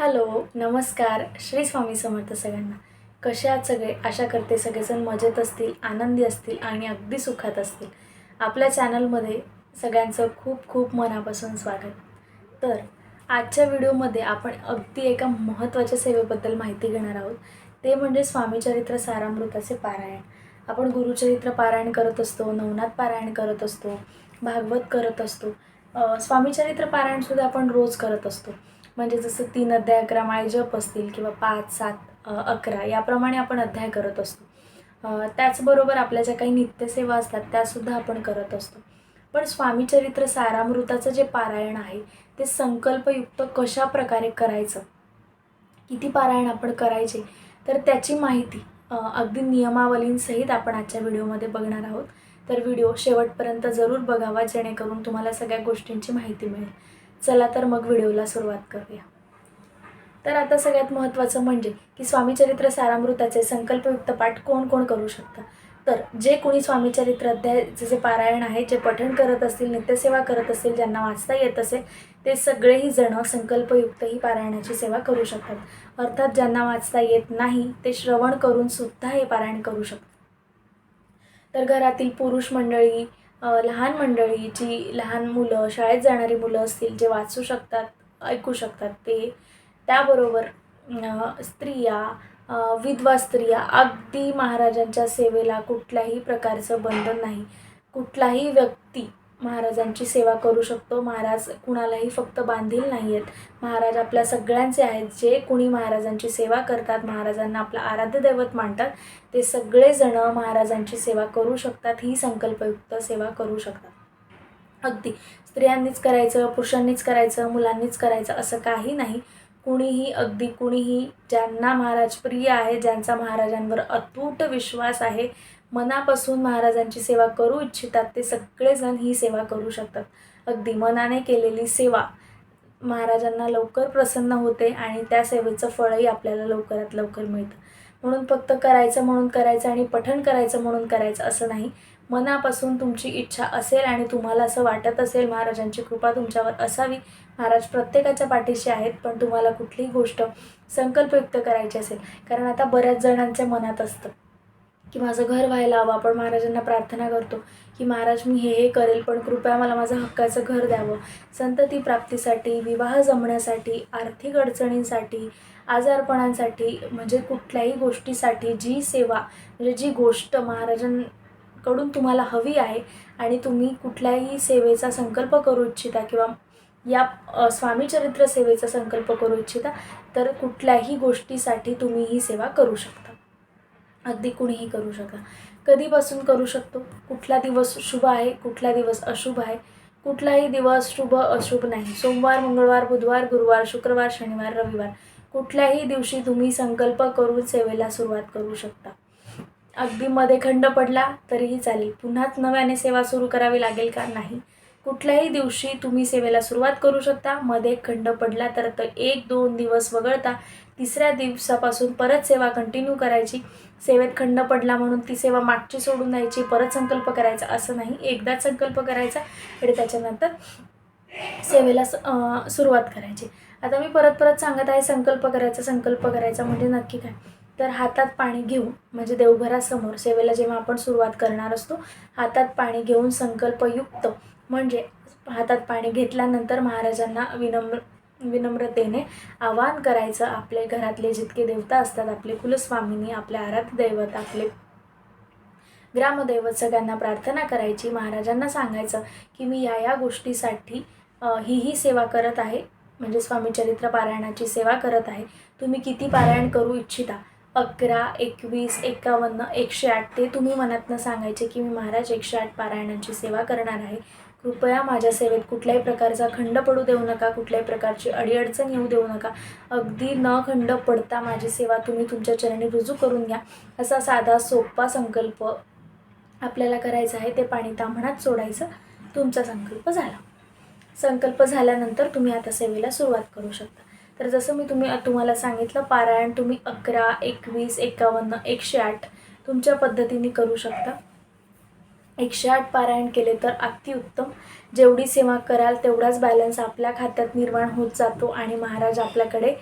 Hello नमस्कार. श्री स्वामी समर्थ सगळ्यांना. कसे आहात सगळे? आशा करते सगळेजण मजेत असतील आनंदी असतील आणि अगदी सुखात असतील. आपल्या चॅनलमध्ये सगळ्यांचं खूप खूप मनापासून स्वागत. तर आजच्या व्हिडिओमध्ये आपण अगदी एका महत्त्वाच्या सेवेबद्दल माहिती घेणार आहोत. ते म्हणजे स्वामीचरित्र सारामृताचे पारायण. आपण गुरुचरित्र पारायण करत असतो नवनाथ पारायण करत असतो भागवत करत असतो. स्वामीचरित्र पारायणसुद्धा आपण रोज करत असतो. म्हणजे जसं तीन अध्याय अकरा माळे जप असतील किंवा पाच सात अकरा याप्रमाणे आपण अध्याय करत असतो. त्याचबरोबर आपल्या ज्या काही नित्यसेवा असतात त्यासुद्धा आपण करत असतो. पण स्वामीचरित्र सारामृताचं जे पारायण आहे ते संकल्पयुक्त कशा प्रकारे करायचं? किती पारायण आपण करायचे? तर त्याची माहिती अगदी नियमावलींसहित आपण आजच्या व्हिडिओमध्ये बघणार आहोत. तर व्हिडिओ शेवटपर्यंत जरूर बघावा जेणेकरून तुम्हाला सगळ्या गोष्टींची माहिती मिळेल. चला तर मग व्हिडिओला सुरुवात करूया. तर आता सगळ्यात महत्त्वाचं म्हणजे की स्वामीचरित्र सारामृताचे संकल्पयुक्त पाठ कोण कोण करू शकतं? तर जे कोणी स्वामीचरित्र अध्यायाचे जे पारायण आहे जे पठण करत असतील नित्यसेवा करत असतील ज्यांना वाचता येत असेल ते सगळेही जण संकल्पयुक्त ही पारायणाची सेवा करू शकतात. अर्थात ज्यांना वाचता येत नाही ते श्रवण करून सुद्धा हे पारायण करू शकतात. तर घरातील पुरुष मंडळी लहान मंडळी जी लहान मुलं शाळेत जाणारी मुलं असतील जे वाचू शकतात ऐकू शकतात ते त्याबरोबर स्त्रिया विधवा स्त्रिया अगदी महाराजांच्या सेवेला कुठल्याही प्रकारचं बंधन नाही. कुठलाही व्यक्ती महाराजांची सेवा करू शकतो. महाराज कुणालाही फक्त बांधील नाही आहेत महाराज आपल्या सगळ्यांचे आहेत. जे कुणी महाराजांची सेवा करतात महाराजांना आपलं आराध्य दैवत मानतात ते सगळेजण महाराजांची सेवा करू शकतात. ही संकल्पयुक्त सेवा करू शकतात. अगदी स्त्रियांनीच करायचं पुरुषांनीच करायचं मुलांनीच करायचं असं काही नाही. कुणीही अगदी कुणीही ज्यांना महाराज प्रिय आहे ज्यांचा महाराजांवर अतूट विश्वास आहे मनापासून महाराजांची सेवा करू इच्छितात. ते सगळेजण ही सेवा करू शकतात. अगदी मनाने केलेली सेवा महाराजांना लवकर प्रसन्न होते आणि त्या सेवेचं फळही आपल्याला लवकरात लवकर मिळतं. म्हणून फक्त करायचं म्हणून करायचं आणि पठण करायचं म्हणून करायचं असं नाही. मनापासून तुमची इच्छा असेल आणि तुम्हाला असं वाटत असेल महाराजांची कृपा तुमच्यावर असावी. महाराज प्रत्येकाच्या पाठीशी आहेत पण तुम्हाला कुठलीही गोष्ट संकल्पयुक्त करायची असेल. कारण आता बऱ्याच जणांच्या मनात असतं. की माझं घर व्हायला हवं. आपण महाराजांना प्रार्थना करतो की महाराज मी हे हे करेल पण कृपया मला माझं हक्काचं घर द्यावं. संतती प्राप्तीसाठी विवाह जमण्यासाठी आर्थिक अडचणींसाठी आजारपणांसाठी म्हणजे कुठल्याही गोष्टीसाठी जी सेवा म्हणजे जी गोष्ट महाराजांकडून तुम्हाला हवी आहे आणि तुम्ही कुठल्याही सेवेचा संकल्प करू इच्छिता किंवा या स्वामीचरित्र सेवेचा संकल्प करू इच्छिता तर कुठल्याही गोष्टीसाठी तुम्ही ही सेवा करू शकता. अगदी कुणीही करू शकता कधीपासून करू शकतो? कुठला दिवस शुभ आहे कुठला दिवस अशुभ आहे? कुठलाही दिवस शुभ अशुभ नाही. सोमवार मंगळवार बुधवार गुरुवार शुक्रवार शनिवार रविवार. कुठल्याही दिवशी तुम्ही संकल्प करून सेवेला सुरुवात करू शकता. अगदी मध्ये खंड पडला तरीही चालेल. पुन्हाच नव्याने सेवा सुरू करावी लागेल का? नाही. कुठल्याही दिवशी तुम्ही सेवेला सुरुवात करू शकता. मध्ये खंड पडला तर एक दोन दिवस वगळता तिसऱ्या दिवसापासून परत सेवा कंटिन्यू करायची. सेवेत खंड पडला म्हणून ती सेवा मागची सोडून द्यायची परत संकल्प करायचा असं नाही. एकदाच संकल्प करायचा आणि त्याच्यानंतर सेवेला स- सुरुवात करायची. आता मी परत परत सांगत आहे संकल्प करायचा संकल्प करायचा म्हणजे नक्की काय? तर हातात पाणी घेऊन म्हणजे देवघरासमोर सेवेला जेव्हा आपण सुरुवात करणार असतो हातात पाणी घेऊन संकल्पयुक्त म्हणजे हातात पाणी घेतल्यानंतर महाराजांना विनम्र विनम्रतेने आवाहन करायचं आपले घरातले जितके देवता असतात आपले कुलस्वामिनी आपले आराध्य दैवत आपले ग्रामदैवत सगळ्यांना प्रार्थना करायची. महाराजांना सांगायचं की मी या या गोष्टीसाठी ही ही सेवा करत आहे. म्हणजे स्वामी चरित्र पारायणाची सेवा करत आहे. तुम्ही किती पारायण करू इच्छिता? अकरा एकवीस एकावन्न एकशे आठ ते तुम्ही मनातनं सांगायचे की मी महाराज एकशे आठ पारायणांची सेवा करणार आहे. कृपया माझ्या सेवेत कुठल्याही प्रकारचा खंड पडू देऊ नका कुठल्याही प्रकारची अडीअडचण येऊ देऊ नका. अगदी न खंड पडता माझी सेवा तुम्ही तुमच्या चरणी रुजू करून घ्या. असा साधा सोपा संकल्प आपल्याला करायचा आहे ते पाणी ताम्हणात सोडायचं. तुमचा संकल्प झाला. संकल्प झाल्यानंतर तुम्ही आता सेवेला सुरुवात करू शकता. तर जसं मी तुम्ही तुम्हाला सांगितलं पारायण तुम्ही अकरा एकवीस एकावन्न एकशे आठ तुमच्या पद्धतीने करू शकता. एकशे आठ पारायण केले तर अतिउत्तम जेवढी सेवा कराल तेवढाच बॅलन्स आपल्या खात्यात निर्माण होत जातो आणि महाराज आपल्याकडे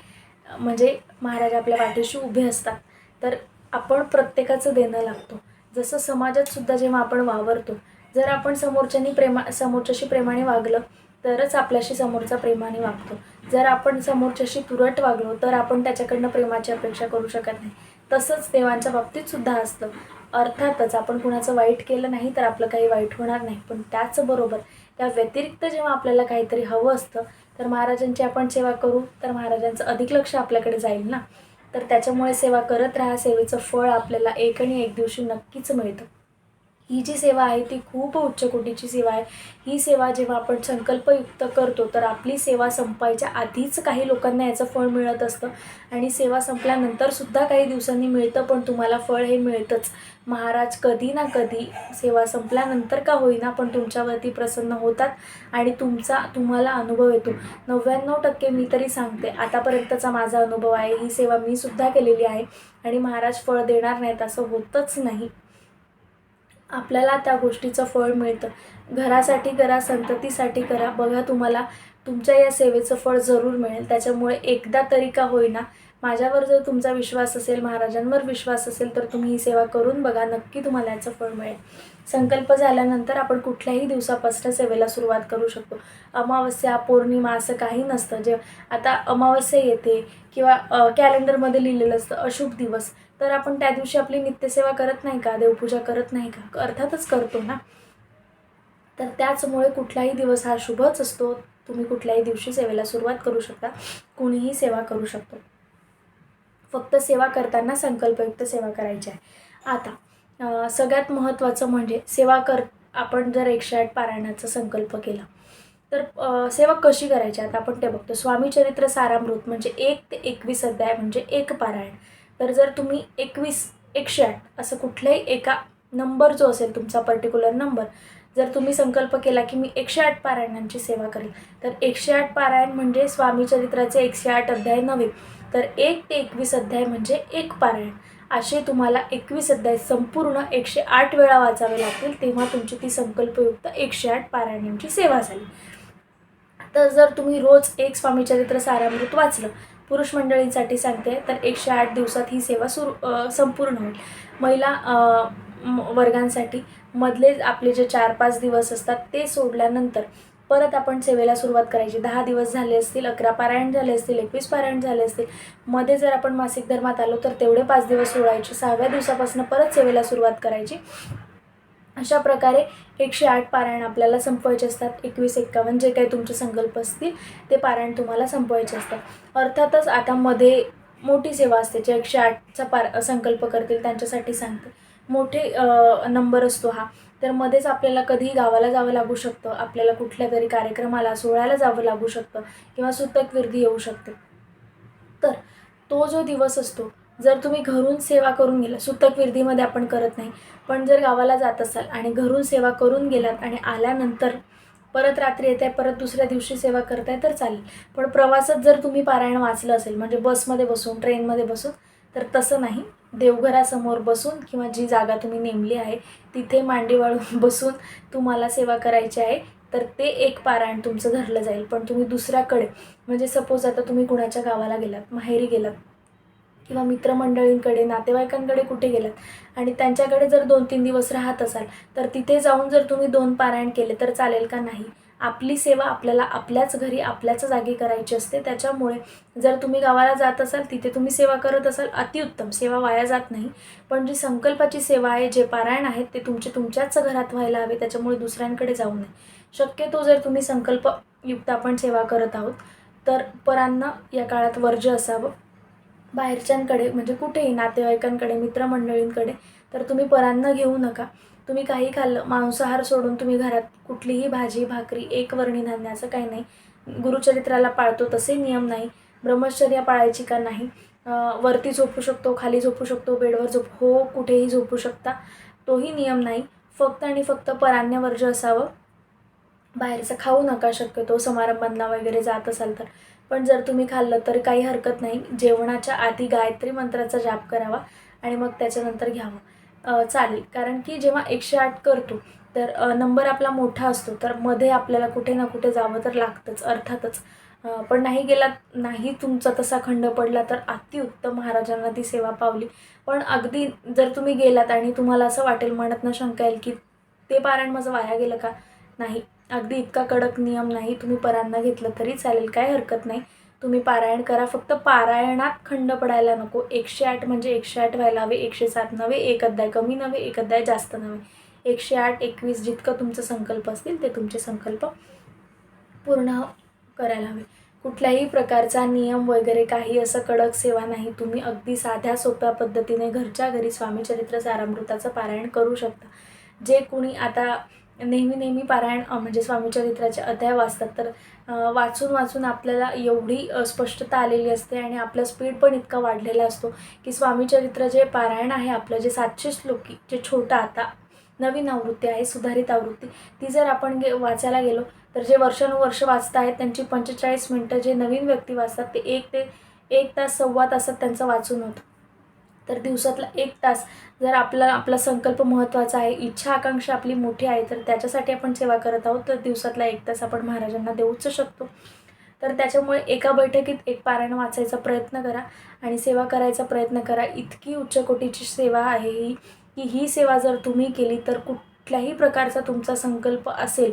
म्हणजे महाराज आपल्या पाठीशी उभे असतात. तर आपण प्रत्येकाचं देणं लागतो. जसं समाजात सुद्धा जेव्हा आपण वावरतो जर आपण समोरच्यानी प्रेमा समोरच्याशी प्रेमाने वागलं तरच आपल्याशी समोरचा प्रेमाने वागतो. जर आपण समोरच्याशी तुरट वागलो तर आपण त्याच्याकडनं प्रेमाची अपेक्षा करू शकत नाही. तसंच देवांच्या बाबतीत सुद्धा असतं. अर्थातच आपण कुणाचं वाईट केलं नाही तर आपलं काही वाईट होणार नाही. पण त्याचबरोबर त्या व्यतिरिक्त जेव्हा आपल्याला काहीतरी हवं असतं तर महाराजांची आपण सेवा करू तर महाराजांचं अधिक लक्ष आपल्याकडे जाईल ना. तर त्याच्यामुळे सेवा करत राहा सेवेचं फळ आपल्याला एक आणि एक दिवशी नक्कीच मिळतं. ही जी सेवा आहे ती खूप उच्च कोटीची सेवा आहे. ही सेवा जेव्हा आपण संकल्पयुक्त करतो तर आपली सेवा संपायच्या आधीच काही लोकांना याचं फळ मिळत असतं. आणि सेवा संपल्यानंतरसुद्धा काही दिवसांनी मिळतं पण तुम्हाला फळ हे मिळतंच. महाराज कधी ना कधी सेवा संपल्यानंतर का होईना पण तुमच्यावरती प्रसन्न होतात आणि तुमचा तुम्हाला अनुभव येतो. नव्याण्णव टक्के मी तरी सांगते आतापर्यंतचा माझा अनुभव आहे. ही सेवा मी सुद्धा केलेली आहे. आणि महाराज फळ देणार नाहीत असं होतच नाही. आपल्याला त्या गोष्टीचं फळ मिळतं. घरासाठी करा संततीसाठी करा. बघा तुम्हाला तुमच्या या सेवेचं फळ जरूर मिळेल. त्याच्यामुळे एकदा तरी का होईना माझ्यावर जर तुमचा विश्वास असेल महाराजांवर विश्वास असेल तर तुम्ही ही सेवा करून बघा नक्की तुम्हाला याचं फळ मिळेल. संकल्प झाल्यानंतर आपण कुठल्याही दिवसापासून सेवेला सुरुवात करू शकतो. अमावस्या पौर्णिमा असं काही नसतं. जे आता अमावस्या येते किंवा कॅलेंडरमध्ये लिहिलेलं असतं अशुभ दिवस. तर आपण त्या दिवशी आपली नित्यसेवा करत नाही का? देवपूजा करत नाही का? अर्थातच करतो ना. तर त्याचमुळे कुठलाही दिवस हा शुभच असतो. तुम्ही कुठल्याही दिवशी सेवेला सुरुवात करू शकता. कुणीही सेवा करू शकतो. फक्त सेवा करताना संकल्पयुक्त सेवा करायची आहे. आता सगळ्यात महत्त्वाचं म्हणजे सेवा कर आपण जर एकशे आठ पारायणाचा संकल्प केला तर सेवा कशी करायची? आता आपण ते बघतो. स्वामी चरित्र सारामृत म्हणजे एक ते एकवीस अध्याय म्हणजे एक पारायण. तर जर तुम्ही एकवीस एकशे आठ असं कुठल्याही एका नंबर जो असेल तुमचा पर्टिक्युलर नंबर जर तुम्ही संकल्प केला की मी एकशे आठ पारायणांची सेवा करेल तर एकशे आठ पारायण म्हणजे स्वामी चरित्राचे एकशे आठ अध्याय नव्हे तर एक ते एकवीस अध्याय म्हणजे एक पारायण. असे तुम्हाला एकवीस अध्याय संपूर्ण एकशे आठ वेळा वाचावे लागतील तेव्हा तुमची ती संकल्पयुक्त एकशे आठ पारायणांची सेवा झाली. तर जर तुम्ही रोज एक स्वामीचरित्र सारामृत वाचलं पुरुष मंडळींसाठी सांगते तर एकशे आठ दिवसात ही सेवा सुरू संपूर्ण होईल. महिला वर्गांसाठी मधले आपले जे चार पाच दिवस असतात ते सोडल्यानंतर परत आपण सेवेला सुरुवात करायची. दहा दिवस झाले असतील अकरा पारायण झाले असतील एकवीस पारायण झाले असतील मध्ये जर आपण मासिक धर्मात आलो तर तेवढे पाच दिवस सोडायचे. सहाव्या दिवसापासून परत सेवेला सुरुवात करायची. अशा प्रकारे एकशे आठ पारायण आपल्याला संपवायचे असतात. एकवीस एक्कावन्न जे काही तुमचे संकल्प असतील ते पारायण तुम्हाला संपवायचे असतात. अर्थातच आता मध्ये मोठी सेवा असते जे एकशे आठचा पार संकल्प करतील त्यांच्यासाठी सांगते. मोठे नंबर असतो हा. तर मध्येच आपल्याला कधीही गावाला जावं लागू शकतं. आपल्याला कुठल्या तरी कार्यक्रमाला सोहळ्याला जावं लागू शकतं किंवा सुतक विरधी येऊ शकते. तर तो जो दिवस असतो जर तुम्ही घरून सेवा करून गेला सुतक विरधीमध्ये आपण करत नाही पण जर गावाला जात असाल आणि घरून सेवा करून गेलात आणि आल्यानंतर परत रात्री येत आहे परत दुसऱ्या दिवशी सेवा करताय तर चालेल. पण प्रवासात जर तुम्ही पारायण वाचलं असेल म्हणजे बसमध्ये बसून ट्रेनमध्ये बसून तर तसं नाही. देवघरासमोर बसून किंवा जी जागा तुम्ही नेमली आहे तिथे मांडी वाळून बसून तुम्हाला सेवा करायची आहे तर ते एक पारायण तुमचं धरलं जाईल. पण तुम्ही दुसऱ्याकडे म्हणजे सपोज आता तुम्ही कुणाच्या गावाला गेलात माहेरी गेलात किंवा मित्रमंडळींकडे नातेवाईकांकडे कुठे गेलात आणि त्यांच्याकडे जर दोन तीन दिवस राहत असाल तर तिथे जाऊन जर तुम्ही दोन पारायण केले तर चालेल का नाही? आपली सेवा आपल्याला आपल्याच घरी आपल्याच जागी करायची असते. त्याच्यामुळे जर तुम्ही गावाला जात असाल तिथे तुम्ही सेवा करत असाल अतिउत्तम. सेवा वाया जात नाही. पण जी संकल्पाची सेवा आहे जे पारायण आहेत ते तुमचे तुमच्याच घरात व्हायला हवे. त्याच्यामुळे दुसऱ्यांकडे जाऊ नये. शक्यतो जर तुम्ही संकल्पयुक्त आपण सेवा करत आहोत तर परांना या काळात वर्ज्य असावं. बाहेरच्यांकडे म्हणजे कुठेही नातेवाईकांकडे मित्रमंडळींकडे तर तुम्ही परांना घेऊ नका. तुम्ही काही खाल्लं मांसाहार सोडून तुम्ही घरात कुठलीही भाजी भाकरी एक वर्णी धान्य असं काही नाही. गुरुचरित्राला पाळतो तसे नियम नाही. ब्रह्मचर्या पाळायची का नाही? वरती झोपू शकतो खाली झोपू शकतो बेडवर झोप हो कुठेही झोपू शकता. तोही नियम नाही. फक्त आणि फक्त पराण्य असावं. बाहेरचं खाऊ नका शक्यतो समारंभांना वगैरे जात असाल तर. पण जर तुम्ही खाल्लं तर काही हरकत नाही. जेवणाच्या आधी गायत्री मंत्राचा जाप करावा आणि मग त्याच्यानंतर घ्यावं. चालेल. कारण की जेव्हा एकशे आठ करतो तर नंबर आपला मोठा असतो. तर मध्ये आपल्याला कुठे ना कुठे जावं तर लागतंच अर्थातच. पण नाही गेलात नाही तुमचा तसा खंड पडला तर अतिउत्तम महाराजांना ती सेवा पावली. पण अगदी जर तुम्ही गेलात आणि तुम्हाला असं वाटेल मनात न शंका येईल की ते पारायण माझं वाया गेलं का? नाही. अगदी इतका कडक नियम नाही. तुम्ही परांना घेतलं तरी चालेल काही हरकत नाही. तुम्ही पारायण करा. फक्त पारायणात खंड पडायला नको. एकशे आठ म्हणजे एकशे आठ व्हायला हवे. एकशे सात नव्हे एक अध्याय कमी नव्हे एक अध्याय जास्त नव्हे. एकशे आठ एकवीस जितकं तुमचं संकल्प असतील ते तुमचे संकल्प पूर्ण करायला हवे. कुठल्याही प्रकारचा नियम वगैरे काही असं कडक सेवा नाही. तुम्ही अगदी साध्या सोप्या पद्धतीने घरच्या घरी स्वामीचरित्र सारामृताचं पारायण करू शकता. जे कुणी आता नेहमी नेहमी पारायण म्हणजे म्हणजे स्वामीचरित्राचे अध्याय वाचतात. तर वाचून वाचून आपल्याला एवढी स्पष्टता आलेली असते आणि आपला स्पीड पण इतका वाढलेला असतो की स्वामीचरित्र जे पारायण आहे आपलं जे सातशे श्लोकी जे छोटं आता नवीन आवृत्ती आहे सुधारित आवृत्ती ती जर आपण गे वाचायला गेलो तर जे वर्षानुवर्ष वाचत आहेत त्यांची पंचेचाळीस मिनटं जे नवीन व्यक्ती वाचतात ते एक ते एक तास सव्वा तासात त्यांचं वाचून होतं. तर दिवसातला एक तास जर आपला आपला संकल्प महत्त्वाचा आहे इच्छा आकांक्षा आपली मोठी आहे तर त्याच्यासाठी आपण सेवा करत आहोत तर दिवसातला एक तास आपण महाराजांना देऊच शकतो. तर त्याच्यामुळे एका बैठकीत एक पारायण वाचायचा प्रयत्न करा आणि सेवा करायचा प्रयत्न करा. इतकी उच्च कोटीची सेवा आहे ही की ही सेवा जर तुम्ही केली तर कुठल्याही प्रकारचा तुमचा संकल्प असेल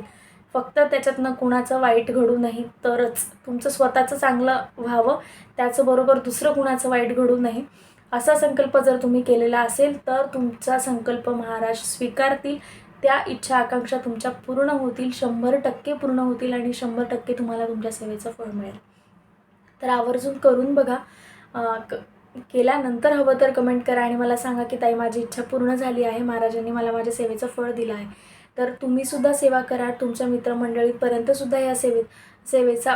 फक्त त्याच्यातनं कुणाचं वाईट घडू नाही तरच तुमचं स्वतःचं चांगलं व्हावं त्याचबरोबर दुसरं कुणाचं वाईट घडू नाही. असा संकल्प जर तुम्ही केलेला असेल तर तुमचा संकल्प महाराज स्वीकारतील. त्या इच्छा आकांक्षा तुमच्या पूर्ण होतील शंभर टक्के पूर्ण होतील आणि शंभर टक्के तुम्हाला तुमच्या सेवेचं फळ मिळेल. तर आवर्जून करून बघा क केल्यानंतर हवं तर कमेंट करा आणि मला सांगा की ताई माझी इच्छा पूर्ण झाली आहे. महाराजांनी मला माझ्या सेवेचं फळ दिलं आहे. तर तुम्हीसुद्धा सेवा करा. तुमच्या मित्रमंडळीपर्यंतसुद्धा या सेवेत सेवेचा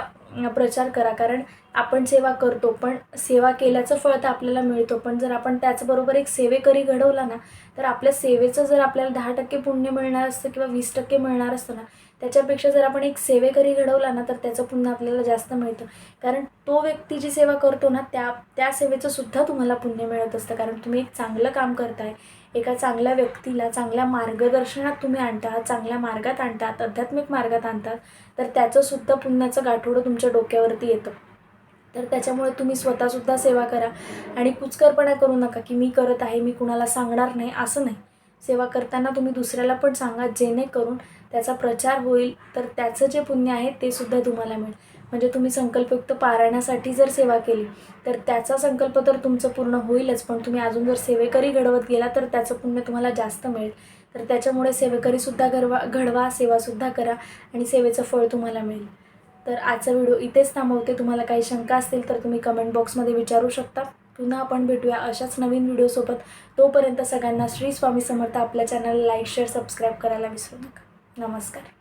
प्रचार करा. कारण आपण सेवा करतो पण सेवा केल्याचं फळ तर आपल्याला मिळतो. पण जर आपण त्याचबरोबर एक सेवेकरी घडवला ना तर आपल्या सेवेचं जर आपल्याला दहा टक्के पुण्य मिळणार असतं किंवा वीस टक्के मिळणार असतं ना त्याच्यापेक्षा जर आपण एक सेवेकरी घडवला ना तर त्याचं पुण्य आपल्याला जास्त मिळतं. कारण तो व्यक्ती जी सेवा करतो ना त्या त्या सेवेचं सुद्धा तुम्हाला पुण्य मिळत असतं. कारण तुम्ही एक चांगलं काम करताय एका चांगल्या व्यक्तीला चांगल्या मार्गदर्शनात तुम्ही आणतात चांगल्या मार्गात आणतात आध्यात्मिक मार्गात आणतात तर त्याचंसुद्धा पुण्याचं गाठोडं तुमच्या डोक्यावरती येतं. तर त्याच्यामुळे तुम्ही स्वतःसुद्धा सेवा करा आणि कुचकरपणा करू नका की मी करत आहे मी कुणाला सांगणार नाही असं नाही. सेवा करताना तुम्ही दुसऱ्याला पण सांगा जेणेकरून त्याचा प्रचार होईल तर त्याचं जे पुण्य आहे ते सुद्धा तुम्हाला मिळेल. म्हणजे तुम्ही संकल्पयुक्त पारायणासाठी जर सेवा केली तर त्याचा संकल्प तर तुमचं पूर्ण होईलच. पण तुम्ही अजून जर सेवेकरी घडवत गेला तर त्याचं पुण्य तुम्हाला जास्त मिळेल. तर त्याच्यामुळे सेवेकरीसुद्धा घडवा घडवा सेवासुद्धा करा आणि सेवेचं फळ तुम्हाला मिळेल. तर आजचा व्हिडिओ इथेच थांबवते. तुम्हाला काही शंका असतील तर तुम्ही कमेंट बॉक्समध्ये विचारू शकता. पुन्हा आपण भेटूया अशाच नवीन व्हिडिओसोबत तोपर्यंत सगळ्यांना श्री स्वामी समर्थ. आपल्या चॅनलला लाईक शेअर सबस्क्राईब करायला विसरू नका. नमस्कार.